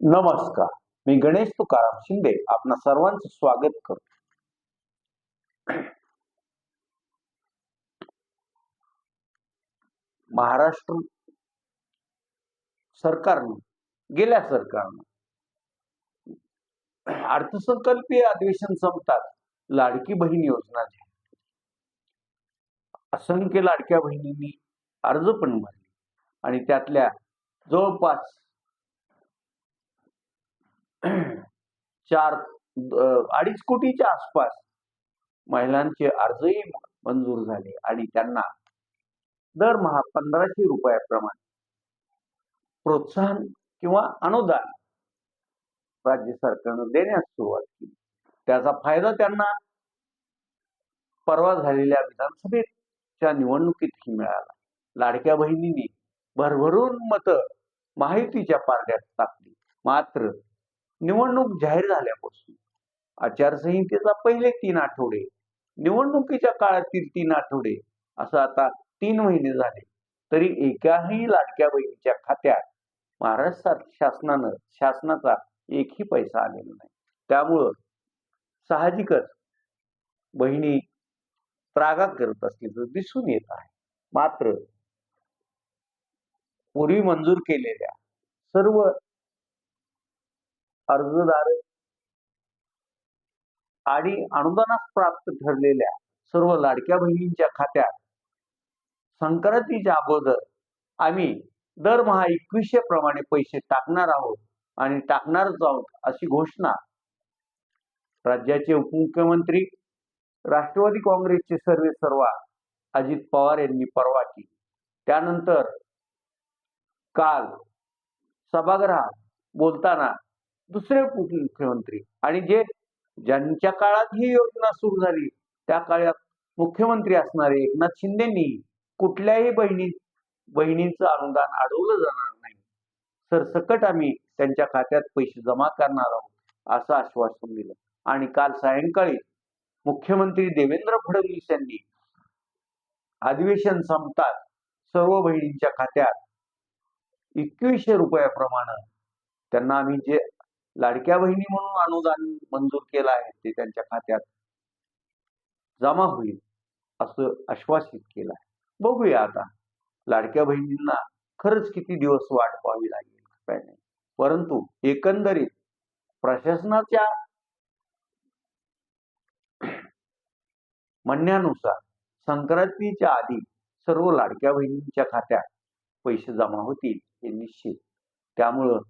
नमस्कार. मी गणेश तुकाराम शिंदे. आपणा सर्वांचं स्वागत करतो. महाराष्ट्र सरकारनं गेल्या सरकारनं अर्थसंकल्पीय अधिवेशन संपतात. लाडकी बहीण योजना जी असंख्य लाडक्या बहिणींनी अर्ज पण भरले. आणि त्यातल्या जवळपास चार अडीच कोटीच्या आसपास महिलांचे अर्जही मंजूर झाले आणि त्यांना दरमहा पंधराशे रुपयाप्रमाणे प्रोत्साहन किंवा अनुदान राज्य सरकारनं देण्यास सुरुवात केली. त्याचा फायदा त्यांना परवा झालेल्या विधानसभेच्या निवडणुकीतही मिळाला. लाडक्या बहिणींनी भरभरून मतं माहितीच्या पारड्यात टाकली. मात्र निवडणूक जाहीर झाल्यापासून आचारसंहितेचा पहिले तीन आठवडे निवडणुकीच्या काळातील तीन आठवडे असं आता तीन महिने झाले. तरी एकाही लाडक्या बहिणीच्या खात्यात महाराष्ट्र शासनानं शासनाचा एकही पैसा आलेला नाही. त्यामुळं साहजिकच बहिणी त्रागा करत असल्याचं दिसून येत आहे. मात्र पूर्वी मंजूर केलेल्या सर्व अर्जदार आणि अनुदानास प्राप्त ठरलेल्या सर्व लाडक्या बहिणींच्या खात्यात संक्रांतीच्या अगोदर आम्ही दरमहा एकवीसशे प्रमाणे पैसे टाकणार आहोत आणि टाकणारच आहोत अशी घोषणा राज्याचे उपमुख्यमंत्री राष्ट्रवादी काँग्रेसचे सर्वे सर्वा अजित पवार यांनी परवा केली. त्यानंतर काल सभागृहात बोलताना दुसरे उपमुख्यमंत्री आणि जे ज्यांच्या काळात ही योजना सुरू झाली त्या काळात मुख्यमंत्री असणारे एकनाथ शिंदेनी कुठल्याही बहिणी बहिणींचं अनुदान अडवलं जाणार नाही. सरसकट आम्ही त्यांच्या खात्यात पैसे जमा करणार आहोत असं आश्वासन दिलं. आणि काल सायंकाळी मुख्यमंत्री देवेंद्र फडणवीस यांनी अधिवेशन संपतात सर्व बहिणींच्या खात्यात एकवीसशे रुपयाप्रमाणे त्यांना आम्ही जे लाडक्या बहिणी म्हणून अनुदान मंजूर केलं आहे ते त्यांच्या खात्यात जमा होईल असं आश्वासित केलं आहे. बघूया आता. लाडक्या बहिणींना खरंच किती दिवस वाट पाहावी लागेल काय नाही. परंतु एकंदरीत प्रशासनाच्या म्हणण्यानुसार संक्रांतीच्या आधी सर्व लाडक्या बहिणींच्या खात्यात पैसे जमा होतील हे निश्चित. त्यामुळं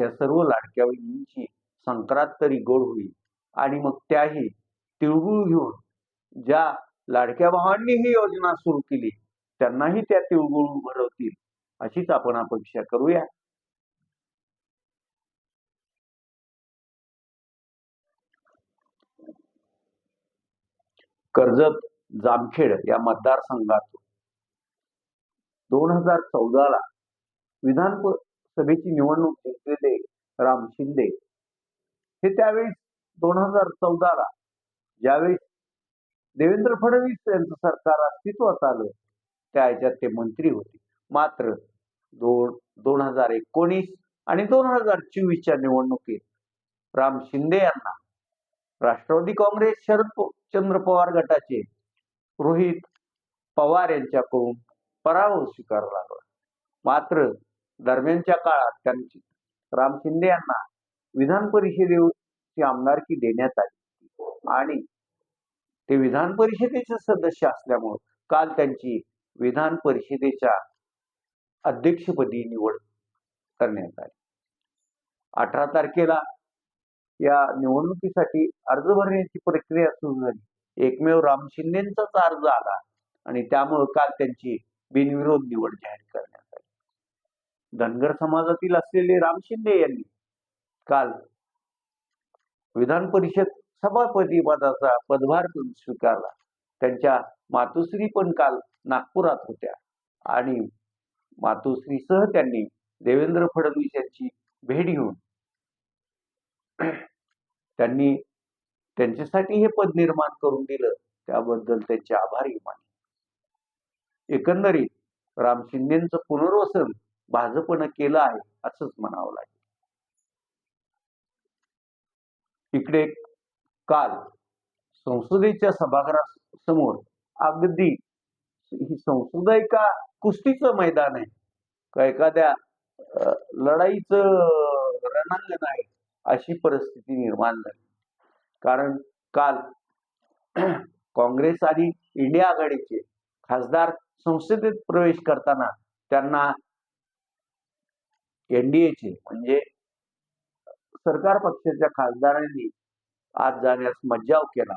ह्या सर्व लाडक्या बहिणींची संक्रांत तरी गोड होईल. आणि मग त्याही तिळगुळ घेऊन ज्या लाडक्या भावांनी ही योजना सुरू केली त्यांनाही त्या तिळगुळ भरवतील अशीच आपण अपेक्षा करूया. कर्जत जामखेड या मतदारसंघातून दोन हजार चौदाला विधान सभेची निवडणूक जिंकलेले राम शिंदे. हे त्यावेळी दोन हजार चौदाला ज्यावेळी देवेंद्र फडणवीस यांचं सरकार अस्तित्वात आलं त्या ह्याच्यात ते मंत्री होते. मात्र दोन दोन हजार एकोणीस आणि दोन हजार चोवीसच्या निवडणुकीत राम शिंदे यांना राष्ट्रवादी काँग्रेस शरद चंद्र पवार गटाचे रोहित पवार यांच्याकडून पराभव स्वीकारला लागला. मात्र दरम्यानच्या काळात त्यांची राम शिंदे यांना विधान परिषदेची आमदारकी देण्यात आली आणि ते विधान परिषदेचे सदस्य असल्यामुळे काल त्यांची विधान परिषदेच्या अध्यक्षपदी निवड करण्यात आली. अठरा तारखेला या निवडणुकीसाठी अर्ज भरण्याची प्रक्रिया सुरू झाली. एकमेव राम शिंदेचाच अर्ज आला आणि त्यामुळे काल त्यांची बिनविरोध निवड जाहीर करण्यात आली. धनगर समाजातील असलेले राम शिंदे यांनी काल विधान परिषद सभापती पदाचा पदभार स्वीकारला. त्यांच्या मातोश्री पण काल नागपुरात होत्या. आणि मातोश्रीसह त्यांनी देवेंद्र फडणवीस यांची भेट घेऊन त्यांनी त्यांच्यासाठी हे पद निर्माण करून दिलं. त्याबद्दल त्यांचे आभारही मानले. एकंदरीत राम शिंदेचं पुनर्वसन भाजपनं केलं आहे असंच म्हणावं लागेल. इकडे काल संसदेच्या सभागृहासमोर अगदी ही संसद एका कुस्तीचं मैदान आहे? का एखाद्या लढाईचं रणांगण आहे अशी परिस्थिती निर्माण झाली. कारण काल काँग्रेस आणि इंडिया आघाडीचे खासदार संसदेत प्रवेश करताना त्यांना एनडीएचे म्हणजे सरकार पक्षाच्या खासदारांनी आज जाण्यास मज्जाव केला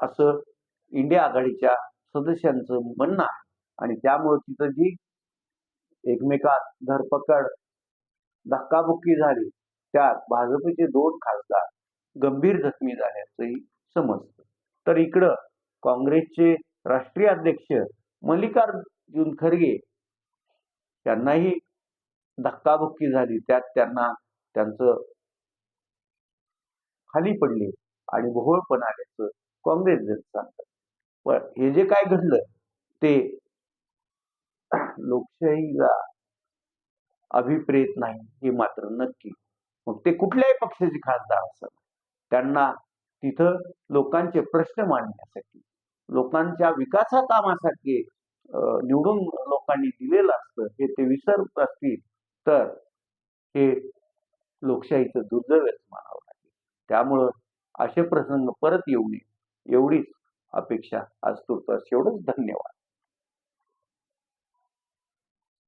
असं इंडिया आघाडीच्या सदस्यांचं म्हणणं आहे. आणि त्यामुळे तिथं जी एकमेकात धरपकड धक्काबुक्की झाली त्यात भाजपचे दोन खासदार गंभीर जखमी झाल्याचंही समजतं. तर इकडं काँग्रेसचे राष्ट्रीय अध्यक्ष मल्लिकार्जुन खरगे यांनाही धक्काबुक्की झाली त्यात त्यांना त्यांचं खाली पडले आणि भोवळपण आल्याचं काँग्रेस जण सांगतात. पण हे जे काय घडलं ते लोकशाहीला अभिप्रेत नाही हे मात्र नक्की. मग ते कुठल्याही पक्षाचे खासदार असत त्यांना तिथं लोकांचे प्रश्न मांडण्यासाठी लोकांच्या विकासा कामासाठी निवडून लोकांनी दिलेलं असतं हे ते विसरत असतील तर हे लोकशाहीचं दुर्दैवच म्हणावं लागेल. त्यामुळं असे प्रसंग परत येऊ नये एवढीच अपेक्षा आज तुर्तास एवढंच धन्यवाद.